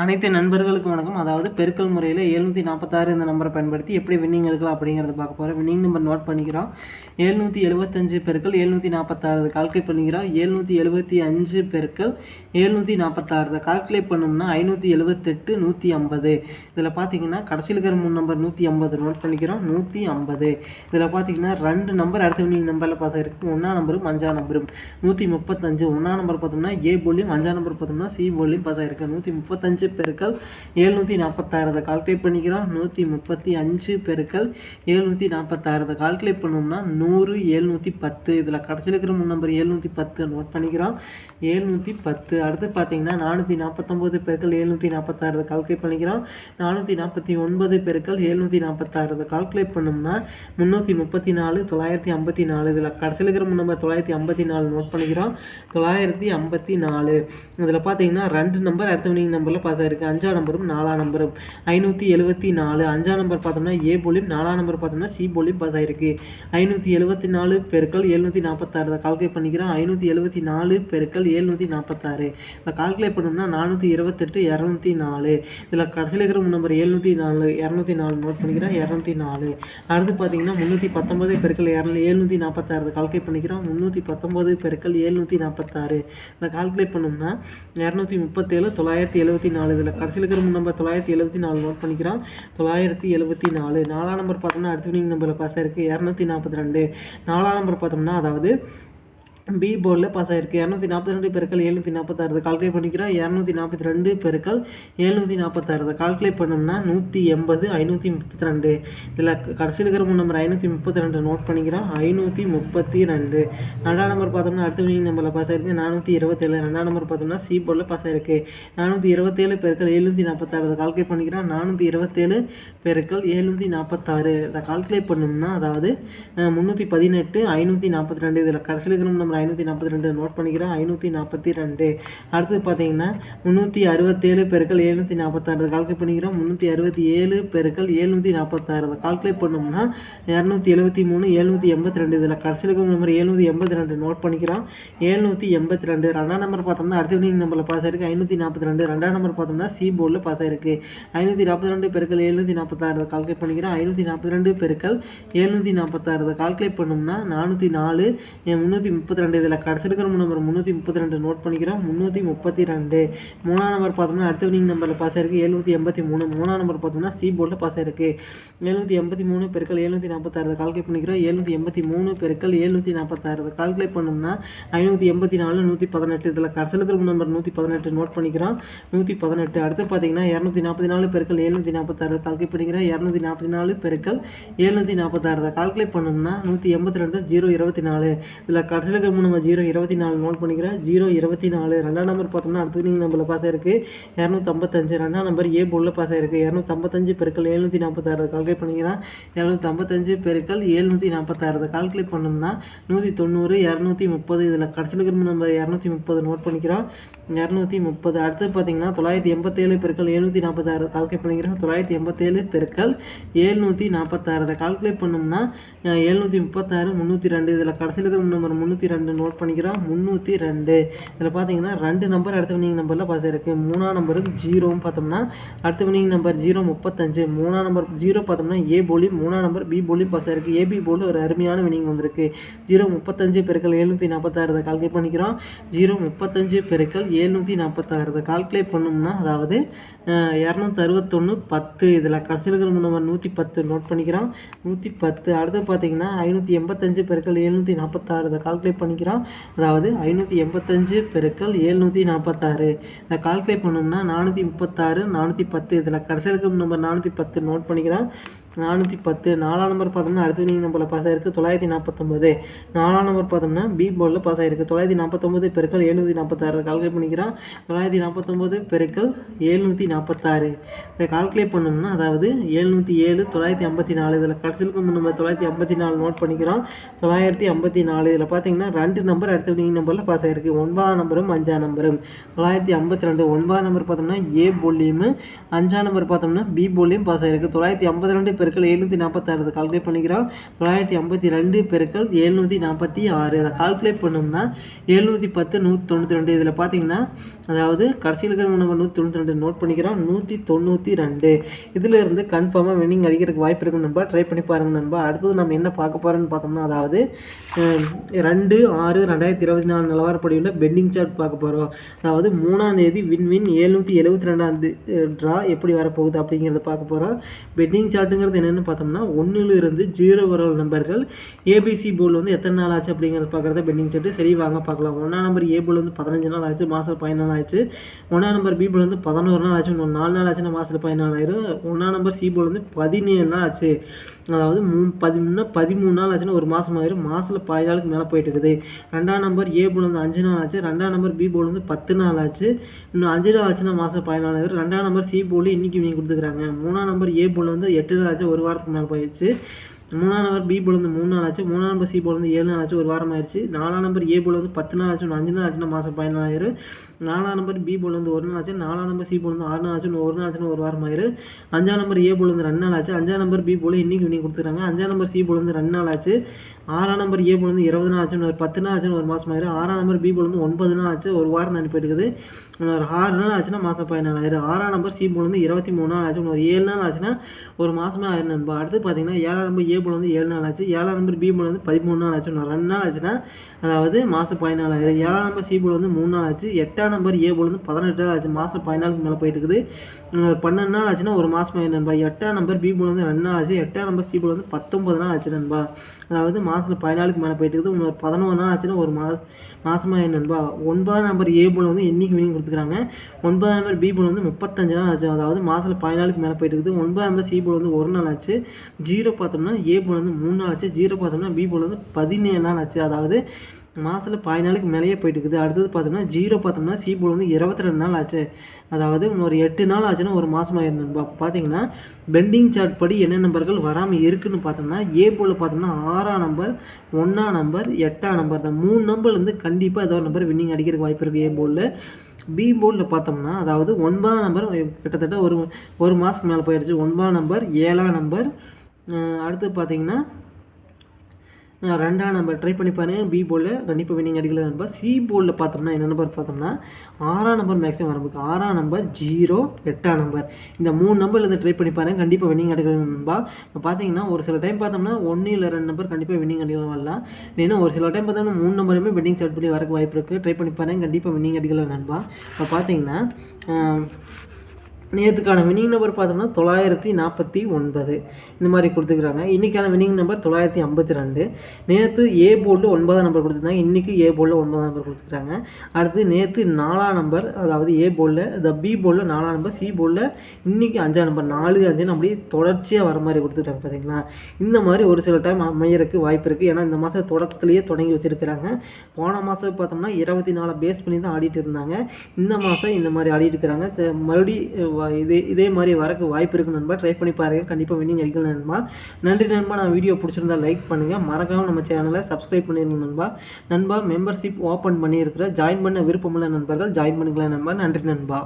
அனைத்து நண்பர்களுக்கும் வணக்கம். அதாவது பெருக்கல் முறையில் எழுநூற்றி நாற்பத்தாறு இந்த நம்பரை பயன்படுத்தி எப்படி வின்னிங் எடுக்கலாம் அப்படிங்கிறத பார்க்க போகிறோம் வின்னிங் நம்பர் நோட் பண்ணிக்கிறோம். எழுநூற்றி எழுபத்தஞ்சு பெருக்கள் எழுநூற்றி நாற்பத்தாறு கால்குலேட் பண்ணிக்கிறோம். எழுநூற்றி எழுபத்தி அஞ்சு பெருக்கள் எழுநூற்றி நாற்பத்தாறு கால்குலேட் பண்ணோம்னா ஐநூற்றி எழுபத்தெட்டு நூற்றி ஐம்பது இதில் பார்த்தீங்கன்னா கடைசியில் இருக்கிற மூணு நம்பர் நூற்றி ஐம்பது நோட் பண்ணிக்கிறோம். நூற்றி ஐம்பது இதில் பார்த்தீங்கன்னா ரெண்டு நம்பர் அடுத்த வின்னிங் நம்பரில் பாஸ் ஆகிருக்கு ஒன்றா நம்பரும் அஞ்சாம் நம்பரும் நூற்றி முப்பத்தஞ்சு ஒன்றா நம்பர் பார்த்தோம்னா ஏ போலியும் அஞ்சாம் நம்பர் பார்த்தோம்னா சி போலியும் பாஸ் ஆகிருக்கு நூற்றி முப்பத்தஞ்சு பெருக்கல் எழுநூற்றி நாற்பத்தாறு கால்குலேட் பண்ணிக்கிறோம். நூற்றி முப்பத்தி அஞ்சு பெருக்கல் எழுநூற்றி நாற்பத்தாறு கால்குலேட் பண்ணோம்னா நூறு எழுநூற்றி பத்து. இதில் கடைசியில் இருக்கிற மூணு நம்பர் எழுநூற்றி பத்து நோட் பண்ணிக்கிறோம். எழுநூற்றி பத்து. அடுத்து பார்த்தீங்கன்னா நானூற்றி நாற்பத்தொம்போது பெருக்கள் எழுநூற்றி நாற்பத்தாறு கால்குலேட் பண்ணிக்கிறோம். நானூற்றி நாற்பத்தி ஒன்பது பெருக்கள் எழுநூற்றி நாற்பத்தாறு கால்குலேட் பண்ணோம்னா முந்நூற்றி முப்பத்தி நாலு தொள்ளாயிரத்தி ஐம்பத்தி நாலு. இதில் கடைசியில் இருக்கிற மூணு நம்பர் தொள்ளாயிரத்தி ஐம்பத்தி நாலு நோட் பண்ணிக்கிறோம். தொள்ளாயிரத்தி ஐம்பத்தி நாலு. இதில் பார்த்தீங்கன்னா ரெண்டு நம்பர் அடுத்த வினிங் நம்பரில் பாஸ் ஆயிருக்கு அஞ்சாம் நம்பரும் நாலாம் நம்பரும் ஐநூற்றி எழுபத்தி நாலு. அஞ்சாம் நம்பர் பார்த்தோம்னா ஏ போலியும் நாலாம் நம்பர் பார்த்தோம்னா சி போலியும் பாஸ் ஆயிருக்கு. ஐநூற்றி எழுபத்தி நாலு பெருக்கள் எழுநூற்றி நாற்பத்தாறு. இதை கால்குலேட் பண்ணிக்கிறோம். ஐநூற்றி எழுபத்தி நாலு பெருக்கள் எழுநூற்றி நாற்பத்தாறு. இதை கால்குலேட் பண்ணோம்னா நானூற்றி இருபத்தெட்டு இரநூத்தி நாலு. இதில் கடைசியில் இருக்கிற நம்பர் எழுநூற்றி நாலு இரநூத்தி நாலு நோட் பண்ணிக்கிறோம். இரநூத்தி நாலு. அடுத்து பார்த்தீங்கன்னா முந்நூற்றி பத்தொம்பது பெருக்கள் இரநூ எழுநூற்றி நாற்பத்தாறு. கால்குலேட் பண்ணிக்கிறோம். முந்நூற்றி பத்தொம்பது பெருக்கள் எழுநூற்றி நாற்பத்தாறு. இதை கால்குலேட் பண்ணோம்னா இரநூத்தி முப்பத்தேழு தொள்ளாயிரத்தி எழுபத்தி நாலு. நாலு இதில். கடைசியில் இருக்கிற நம்பர் தொள்ளாயிரத்தி எழுபத்தி நாலு நோட் பண்ணிக்கிறோம். தொள்ளாயிரத்தி எழுபத்தி நாலு. நாலாம் நம்பர் பார்த்தோம்னா அடுத்த வினிங் நம்பரில் பாஸ் ஆயிருக்கு. இரநூத்தி நாற்பத்தி ரெண்டு. நாலாம் நம்பர் பார்த்தோம்னா அதாவது பி போர்டில் பாஸ் ஆயிருக்கு. இரநூத்தி நாற்பத்தி ரெண்டு பெருக்கள் எழுநூற்றி நாற்பத்தாறு கால்குலேட் பண்ணிக்கிறோம். இரநூத்தி நாற்பத்தி ரெண்டு பெருக்கள் எழுநூற்றி நாற்பத்தாறு கால்குலேட் பண்ணோம்னா நூற்றி எண்பது ஐநூற்றி முப்பத்தி ரெண்டு. இதில் கடைசியில் இருக்கிற மூணு நம்பர் ஐநூற்றி முப்பத்தி ரெண்டு நோட் பண்ணிக்கிறோம். ஐநூற்றி முப்பத்தி ரெண்டு. ரெண்டாம் நம்பர் பார்த்தோம்னா அடுத்த வினிங் நம்பரில் பாஸ் ஆயிருக்கு. நானூற்றி இருபத்தேழு. ரெண்டாம் நம்பர் பார்த்தோம்னா சி போர்டில் பாஸ் ஆயிருக்கு. நானூற்றி இருபத்தேழு பெருக்கள் எழுநூற்றி நாற்பத்தாறு கால்குலேட் பண்ணிக்கிறோம். நானூற்றி இருபத்தேழு பெருக்கள் எழுநூற்றி நாற்பத்தாறு இதை கால்குலேட் பண்ணோம்னா அதாவது முந்நூற்றி பதினெட்டு ஐநூற்றி நாற்பத்தி ரெண்டு. இதில் கடைசியில் இருக்கிற நம்பர் ஐநூற்றி நாற்பத்தி ரெண்டு நோட் பண்ணிக்கிறோம் ஐநூற்றி நாற்பத்தி ரெண்டு. அடுத்தது பார்த்தீங்கன்னா முந்நூற்றி அறுபத்தேழு பெருக்கள் எழுநூற்றி நாற்பத்தாறு. கால்குலேட் பண்ணிக்கிறோம். முந்நூற்றி அறுபத்தி ஏழு பெருக்கள் எழுநூற்றி நாற்பத்தாறு கால்குலேட் பண்ணோம்னா இரநூத்தி எழுபத்தி மூணு எழுநூற்றி எண்பத்தி ரெண்டு. இதில் கடைசியில் இருக்கிற நம்பர் எழுநூற்றி எண்பத்தி ரெண்டு நோட் பண்ணிக்கிறோம். எழுநூற்றி எண்பத்தி ரெண்டு. ரெண்டாம் நம்பர் பார்த்தோம்னா அடுத்த வினிங் நம்பரில் பாஸ் ஆயிருக்கு. ஐநூற்றி நாற்பத்தி ரெண்டு. ரெண்டாம் நம்பர் பார்த்தோம்னா சி போர்டில் பாஸ் ஆயிருக்கு. ஐநூற்றி நாற்பத்தி ரெண்டு பெருக்கள் எழுநூற்றி நாற்பத்தாறு. கால்குலேட் பண்ணிக்கிறோம். ஐநூற்றி நாற்பத்தி ரெண்டு பெருக்கள் எழுநூற்றி நாற்பத்தாறு. கால்குலேட் பண்ணோம்னா நானூற்றி நாலு முந்நூற்றி முப்பத்தி ரெண்டு இதில் கடைசி இருக்கிற நம்பர் முந்நூற்றி முப்பத்தி ரெண்டு நோட் பண்ணிக்கிறோம். முந்நூற்றி முப்பத்தி ரெண்டு மூணாம் நம்பர் பார்த்தோம்னா அடுத்த வினிங் நம்பரில் பாஸ் ஆயிருக்கு. எழுநூற்றி எண்பத்தி மூணு. மூணாம் நம்பர் பார்த்தோம்னா சி போர்டில் பாஸ் ஆயிருக்கு. எழுநூற்றி எண்பத்தி மூணு பெருக்கள் எழுநூற்றி நாற்பத்தாறு கால்குலேட் பண்ணிக்கிறோம். எழுநூற்றி எண்பத்தி மூணு பெருக்கள் எழுநூற்றி நாற்பத்தாறு கால்குலேட் பண்ணோம்னா ஐநூற்றி எண்பத்தி நாலு நூற்றி பதினெட்டு. இதில் கடைசி இருக்கிற நம்பர் நூற்றி பதினெட்டு நோட் பண்ணிக்கிறோம். நூற்றி பதினெட்டு. அடுத்து பார்த்தீங்கன்னா இரநூத்தி நாற்பத்தி நாலு பெருக்கள் எழுநூற்றி நாற்பத்தாறு கால்குலேட் பண்ணிக்கிறோம். இரநூத்தி நாற்பத்தி நாலு பெருக்கள் எழுநூற்றி நாற்பத்தாறு கால்குலேட் பண்ணோம்னா நூற்றி எண்பத்தி ரெண்டு ஜீரோ இருபத்தி நாலு. இதில் கடைசியில் இருக்கிற நம்ம ஜீரோ இருபத்தி நாலு நோட் பண்ணிக்கிறேன். ஜீரோ இருபத்தி நாலு. ரெண்டாம் நம்பர் பார்த்தோம்னா அடுத்த நீங்கள் நம்மள பாஸ் ஆயிருக்கு. இரநூத்தம்பத்தஞ்சு. ரெண்டாம் நம்பர் ஏ போர்டில் பாஸ் ஆயிருக்கு. இரநூத்தம்பத்தஞ்சு பெருக்கள் எழுநூற்றி நாற்பத்தாறு கால்குலேட் பண்ணிக்கிறேன். இரநூத்தம்பத்தஞ்சு பெருக்கள் எழுநூற்றி நாற்பத்தாறு கால்குலேட் பண்ணோம்னா நூற்றி தொண்ணூறு இரநூத்தி முப்பது இதில் கடைசியில் நம்பர் இரநூத்தி முப்பது நோட் பண்ணிக்கிறோம். இரநூத்தி முப்பது அடுத்து பார்த்தீங்கன்னா தொள்ளாயிரத்தி எண்பத்தேழு பெருக்கள் எழுநூற்றி நாற்பத்தாறு கால்குலேட் பண்ணிக்கிறோம் தொள்ளாயிரத்தி எண்பத்தேழு பெருக்கள் எழுநூற்றி நாற்பத்தாறு கால்குலேட் பண்ணோம்னா எழுநூற்றி முப்பத்தாறு முந்நூற்றி ரெண்டு. இதில் கடைசியில் இருக்கிற நம்பர் முந்நூற்றி ரெண்டு. நோட் பண்ணிக்கிறோம். முந்நூற்றி ரெண்டு. இதில் பார்த்தீங்கன்னா ரெண்டு நம்பர் அடுத்த வினிங் நம்பரில் பாஸ் இருக்குது மூணாம் நம்பருக்கு ஜீரோவும் பார்த்தோம்னா அடுத்த வினிங் நம்பர் ஜீரோ முப்பத்தஞ்சு. மூணாம் நம்பர் ஜீரோ பார்த்தோம்னா ஏ போலி மூணாம் நம்பர் பி போலி பாஸ் ஆயிருக்கு ஏபி போலி ஒரு அருமையான வினிங் வந்திருக்கு. ஜீரோ முப்பத்தஞ்சு பெருக்கள் எழுநூற்றி நாற்பத்தாறு கால்குலேட் பண்ணிக்கிறோம். ஜீரோ முப்பத்தஞ்சு பெருக்கள் எழுநூற்றி நாற்பத்தாறு கால்குலேட் பண்ணோம்னா அதாவது இரநூத்தி அறுபத்தொன்று பத்து. இதில் கடைசியில் இருக்கிற நம்பர் நூற்றி பத்து நோட் பண்ணிக்கிறோம். நூற்றி பத்து. அடுத்து பார்த்தீங்கன்னா ஐநூற்றி எண்பத்தஞ்சு பெருக்கள் எழுநூற்றி நாற்பத்தாறு இதை கால்குலேட் பண்ணிக்கிறோம் அதாவது ஐநூற்றி எண்பத்தஞ்சு பெருக்கள் ஏழ்நூற்றி நாற்பத்தாறு இதை கால்குலேட் பண்ணோம்னா நானூற்றி முப்பத்தாறு நானூற்றி பத்து. இதில் கடைசியில் இருக்கிற நம்பர் நானூற்றி பத்து நோட் பண்ணிக்கிறோம். நானூற்றி பத்து. நாலாம் நம்பர் பார்த்தோம்னா அடுத்த வினிங் நம்பரில் பாஸ் ஆயிருக்கு தொள்ளாயிரத்தி நாற்பத்தொம்பது நாலாம் நம்பர் பார்த்தோம்னா பி போர்டில் பாஸ் ஆயிருக்கு. தொள்ளாயிரத்தி நாற்பத்தொம்பது பெருக்கள் எழுநூற்றி நாற்பத்தாறு கால்குலேட் பண்ணிக்கிறோம். தொள்ளாயிரத்தி நாற்பத்தொம்பது பெருக்கள் எழுநூற்றி நாற்பத்தாறு இதை கால்குலேட் பண்ணோம்னா அதாவது எழுநூற்றி ஏழு தொள்ளாயிரத்தி ஐம்பத்தி நாலு. இதில் கடைசியில் நம்ம தொள்ளாயிரத்தி ஐம்பத்தி நாலு நோட் பண்ணிக்கிறோம். தொள்ளாயிரத்தி ஐம்பத்தி நாலு. இதில் பார்த்தீங்கன்னா ரெண்டு நம்பர் அடுத்த வினிங் நம்பரில் பாஸ் ஆயிருக்கு. ஒன்பதாம் நம்பரும் அஞ்சாம் நம்பரும் தொள்ளாயிரத்தி ஐம்பத்தி ரெண்டு. ஒன்பதாம் நம்பர் பார்த்தோம்னா ஏ போலியும் அஞ்சாம் நம்பர் பார்த்தோம்னா பி போலியும் பாஸ் ஆயிருக்கு. தொள்ளாயிரத்தி ஐம்பத்தி ரெண்டு பெருக்கள் எழுநூற்றி நாற்பத்தாறு அதை கால்குலேட் பண்ணிக்கிறோம். தொள்ளாயிரத்தி ஐம்பத்தி ரெண்டு பெருக்கள் எழுநூற்றி நாற்பத்தி ஆறு. அதை கால்குலேட் பண்ணோம்னா எழுநூற்றி பத்து நூற்றி தொண்ணூற்றி ரெண்டு. இதில் பார்த்தீங்கன்னா அதாவது கடைசியில் இருக்கிற நம்பர் நூற்றி தொண்ணூற்றி ரெண்டு நோட் பண்ணிக்கிறோம். நூற்றி தொண்ணூற்றி ரெண்டு. இதிலிருந்து கன்ஃபார்மாக வின்னிங் அடிக்கிறதுக்கு வாய்ப்பு இருக்கும் நண்பா. ட்ரை பண்ணி பாருங்கள் நண்பா. அடுத்தது நம்ம என்ன பார்க்க போகிறோம்னு பார்த்தோம்னா அதாவது ரெண்டு ஆறு ரெண்டாயிரத்தி இருபத்தி நாலு நிலவரப்படியுள்ள பெண்டிங் சார்ட் பார்க்க போகிறோம் அதாவது மூணாம் தேதி வின் வின் எழுநூற்றி எழுபத்தி ரெண்டாம் ட்ரா எப்படி வரப்போகுது அப்படிங்கிறத பார்க்க போகிறோம் பெண்டிங் சார்ட்டுங்கிறது என்னென்னு பார்த்தோம்னா ஒன்றிலிருந்து ஜீரோ வர நம்பர்கள். ஏபிசி போல் வந்து எத்தனை நாள் ஆச்சு அப்படிங்கிறத பார்க்குறத பெண்டிங் செட்டு சரி வாங்க பார்க்கலாம். ஒன்றாம் நம்பர் ஏ போல் வந்து பதினஞ்சு நாள் ஆச்சு மாதம் பதினாலு ஆச்சு. ஒன்றாம் நம்பர் பி போல் வந்து பதினோரு நாள் ஆச்சு இன்னும் நாலு நாள் ஆச்சுன்னா மாதத்தில் ஆயிரும். ஒன்றாம் நம்பர் சி போல் வந்து பதினேழு நாள் ஆச்சு. அதாவது மூ பதிமூணு பதிமூணு நாள் ஆச்சுன்னா ஒரு மாதம் ஆயிரும். மாதத்தில் பதினாலுக்கு மேலே போயிட்டு இருக்குது. ரெண்டாம் நம்பர் ஏ போல் வந்து அஞ்சு நாள் ஆச்சு. ரெண்டாம் நம்பர் பி போல் வந்து பத்து நாள் ஆச்சு. இன்னும் அஞ்சு நாள் ஆச்சுன்னா மாதம் பதினாலாயிரும் ரெண்டாம் நம்பர் சி போல் இன்றைக்கி இவங்க கொடுத்துக்கிறாங்க. மூணாம் நம்பர் ஏ போல் வந்து எட்டு நாள் ஆச்சு. ஒரு வாரத்துக்கு மேலே போயிடுச்சு. மூணாம் நம்பர் பி போல் வந்து மூணு நாள் ஆச்சு மூணாம் நம்பர் சி போல் வந்து ஏழு நாள் ஆச்சு ஒரு வாரம் ஆயிடுச்சு நாலாம் நம்பர் ஏ போல் வந்து பத்து நாள் ஆச்சு அஞ்சு நாள் ஆச்சுன்னா மாதம் பதினாலாயிரம் நாலாம் நம்பர் பி போல் வந்து ஒரு நாள் ஆச்சு நாலாம் நம்பர் சி போல் வந்து ஆறு நாள் ஆச்சு ஒரு நாள் ஆச்சுன்னு ஒரு வாரம் ஆயிரும் அஞ்சாம் நம்பர் ஏ போல் வந்து ரெண்டு நாள் ஆச்சு அஞ்சாம் நம்பர் பி போல் இன்னைக்கு இன்னைக்கு கொடுத்துருக்காங்க அஞ்சாம் நம்பர் சி போல் வந்து ரெண்டு நாள் ஆச்சு ஆறாம் நம்பர் ஏ போல் வந்து இருபது நாள் ஆச்சு ஒரு பத்து நாள் ஆச்சுன்னு ஒரு மாதம் ஆயிரும் ஆறாம் நம்பர் பி போல் வந்து ஒன்பது நாள் ஆச்சு ஒரு வாரம் தான் இருக்குது ஒரு ஆறு நாள் ஆச்சுன்னா மாதம் பதினாலாயிரம் ஆறாம் நம்பர் சி போல் வந்து இருபத்தி மூணு நாள் ஆச்சு ஒரு ஏழு நாள் ஆச்சுன்னா ஒரு மாதமே ஆயிரம் நண்பா அடுத்து பார்த்தீங்கன்னா ஏழாம் நம்பர் ஏ போல் வந்து ஏழு நாள் ஆச்சு. ஏழாம் நம்பர் பி போல் வந்து பதிமூணு நாள் ஆச்சு. ரெண்டு நாள் ஆச்சுன்னா அதாவது மாதம் பதினாலாயிரம் ஏழாம் நம்பர் சி போல் வந்து மூணு நாள் ஆச்சு. எட்டாம் நம்பர் ஏ போல் வந்து பதினெட்டு நாள் ஆச்சு. மாதம் பதினாலுக்கு மேலே போயிட்டு இருக்குது பன்னெண்டு நாள் ஆச்சுன்னா ஒரு மாதம் நண்பா. எட்டாம் நம்பர் பி போல் வந்து ரெண்டு நாள் ஆச்சு. எட்டாம் நம்பர் சி போல் வந்து பத்தொம்பது நாள் ஆச்சு நண்பா. அதாவது மாதத்தில் பதினாலுக்கு மேலே போயிட்டு இருக்குது இன்னொரு பதினோரு நாள் ஆச்சுன்னா ஒரு மா மாதமாக நண்பா. ஒன்பதாம் நம்பர் ஏ போல் வந்து இன்னைக்கு வினிங் கொடுத்துருக்காங்க. ஒன்பதாம் நம்பர் பி போல் வந்து முப்பத்தஞ்சு நாள் ஆச்சு. அதாவது மாதத்தில் பதினாலுக்கு மேலே போயிட்டு இருக்குது ஒன்பதாம் நம்பர் சி போல் வந்து ஒரு நாள் ஆச்சு. ஜீரோ பார்த்தோம்னா ஏ போல் வந்து மூணு நாள் ஆச்சு. ஜீரோ பார்த்தோம்னா பி போல் வந்து பதினேழு நாள் ஆச்சு. அதாவது மாதத்தில் பதினாலுக்கு மேலேயே போயிட்டு இருக்குது அடுத்தது பார்த்தோம்னா ஜீரோ பார்த்தோம்னா சிபோல வந்து இருபத்தி ரெண்டு நாள் ஆச்சு. அதாவது ஒரு எட்டு நாள் ஆச்சுன்னா ஒரு மாதமாக இருந்தது பார்த்தீங்கன்னா பெண்டிங் சார்ட் படி என்ன நம்பர்கள் வராமல் இருக்குன்னு பார்த்தோம்னா ஏ போல் பார்த்தோம்னா ஆறாம் நம்பர் ஒன்றாம் நம்பர் எட்டாம் நம்பர் தான் மூணு நம்பர் வந்து கண்டிப்பாக ஏதோ ஒரு நம்பர் வின்னிங் அடிக்கிறதுக்கு வாய்ப்பு இருக்குது ஏ போலில் பி போர்டில் பார்த்தோம்னா அதாவது ஒன்பதாம் நம்பர் கிட்டத்தட்ட ஒரு ஒரு மாதத்துக்கு மேலே போயிடுச்சு. ஒன்பதாம் நம்பர் ஏழாம் நம்பர் அடுத்து பார்த்தீங்கன்னா ரெண்டாக ரெண்டாம் நம்பர் ட்ரை பண்ணி பாருங்கள் பி போலில் கண்டிப்பாக வின்னிங் அடிக்கல நம்பர் சி போலில் பார்த்தோம்னா என்ன நம்பர் பார்த்தோம்னா ஆறாம் நம்பர் மேக்ஸிமம் வரம்புக்கு ஆறாம் நம்பர் ஜீரோ எட்டாம் நம்பர் இந்த மூணு நம்பரில் இருந்து ட்ரை பண்ணி பாருங்கள் கண்டிப்பாக வினிங் அடிக்கல நண்பா. இப்போ பார்த்தீங்கன்னா ஒரு சில டைம் பார்த்தோம்னா ஒன்று இல்லை ரெண்டு நம்பர் கண்டிப்பாக வின்னிங் அடிக்கலாம் வரலாம். ஏன்னா ஒரு சில டைம் பார்த்தோம்னா மூணு நம்பருமே வின்னிங் ஸ்டார்ட் பண்ணி வரக்கு வாய்ப்பு இருக்குது ட்ரை பண்ணி பாருங்க கண்டிப்பாக வின்னிங் அடிக்கலாம் நண்பா. இப்போ பார்த்தீங்கன்னா நேற்றுக்கான வின்னிங் நம்பர் பார்த்தோம்னா தொள்ளாயிரத்தி நாற்பத்தி ஒன்பது. இந்த மாதிரி கொடுத்துருக்காங்க இன்றைக்கான வின்னிங் நம்பர் தொள்ளாயிரத்தி ஐம்பத்தி ரெண்டு. நேற்று ஏ போர்டில் ஒன்பதாம் நம்பர் கொடுத்துருந்தாங்க. இன்றைக்கி ஏ போர்டில் ஒன்பதாம் நம்பர் கொடுத்துருக்காங்க. அடுத்து நேற்று நாலாம் நம்பர் அதாவது ஏ போர்டில் இந்த பி போர்டில் நாலாம் நம்பர் சி போர்டில் இன்றைக்கி அஞ்சாம் நம்பர் நாலு அஞ்சுன்னு அப்படியே தொடர்ச்சியாக வர மாதிரி கொடுத்துருக்காங்க பார்த்தீங்களா இந்த மாதிரி ஒரு சில டைம் அமையறதுக்கு வாய்ப்பு இருக்குது ஏன்னா இந்த மாதம் தொடக்கத்துலேயே தொடங்கி வச்சுருக்கிறாங்க. போன மாதம் பார்த்தோம்னா இருபத்தி நாலு பேஸ் பண்ணி தான் ஆடிட்டு இருந்தாங்க. இந்த மாதம் இந்த மாதிரி ஆடிட்டு இருக்கிறாங்க. ச- மறுபடி ஓகேவா இதே இதே மாதிரி வரக்கு வாய்ப்பு இருக்கு நண்பா. ட்ரை பண்ணி பாருங்கள் கண்டிப்பாக வின்னிங் அடிக்கல நண்பா. நன்றி நண்பா. நான் வீடியோ பிடிச்சிருந்தா லைக் பண்ணுங்கள் மறக்காமல் நம்ம சேனலை சப்ஸ்கிரைப் பண்ணிருங்க நண்பா. நண்பா மெம்பர்ஷிப் ஓப்பன் பண்ணியிருக்கிற ஜாயின் பண்ண விருப்பமுள்ள நண்பர்கள் ஜாயின் பண்ணிக்கலாம் நண்பா. நன்றி நண்பா.